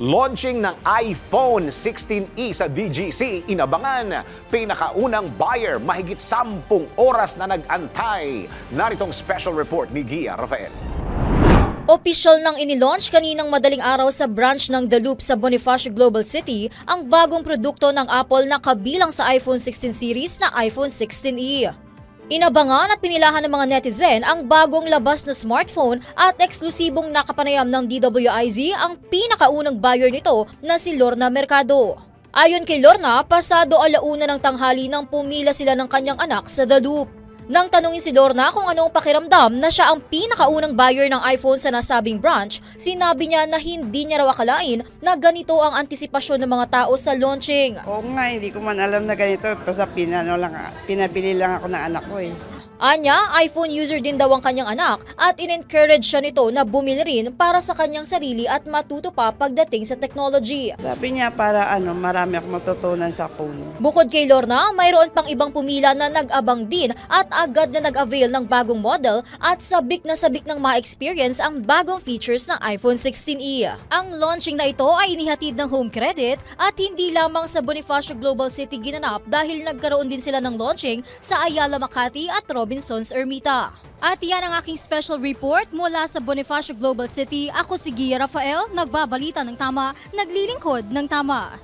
Launching ng iPhone 16e sa BGC, inabangan. Pinakaunang buyer, mahigit 10 oras na nag-antay. Naritong special report ni Gia Rafael. Opisyal nang inilaunch kaninang madaling araw sa branch ng The Loop sa Bonifacio Global City ang bagong produkto ng Apple na kabilang sa iPhone 16 series na iPhone 16e. Inabangan at pinilahan ng mga netizen ang bagong labas na smartphone at eksklusibong nakapanayam ng DWIZ ang pinakaunang buyer nito na si Lorna Mercado. Ayon kay Lorna, pasado alauna ng tanghali nang pumila sila ng kanyang anak sa The Loop. Nang tanungin si Lorna kung ano ang pakiramdam na siya ang pinakaunang buyer ng iPhone sa nasabing branch, sinabi niya na hindi niya raw akalain na ganito ang antisipasyon ng mga tao sa launching. Oo nga, hindi ko man alam na ganito. Basta pinano lang, pinabili lang ako ng anak ko eh. Anya, iPhone user din daw ang kanyang anak at in-encourage siya nito na bumili rin para sa kanyang sarili at matuto pa pagdating sa technology. Sabi niya para ano, marami ako matutunan sa phone. Bukod kay Lorna, mayroon pang ibang pumila na nag-abang din at agad na nag-avail ng bagong model at sabik na sabik ng ma-experience ang bagong features ng iPhone 16e. Ang launching na ito ay inihatid ng home credit at hindi lamang sa Bonifacio Global City ginanap dahil nagkaroon din sila ng launching sa Ayala Makati at Robinsons Ermita. At yan ang aking special report mula sa Bonifacio Global City. Ako si Gia Rafael, nagbabalita ng tama, naglilingkod ng tama.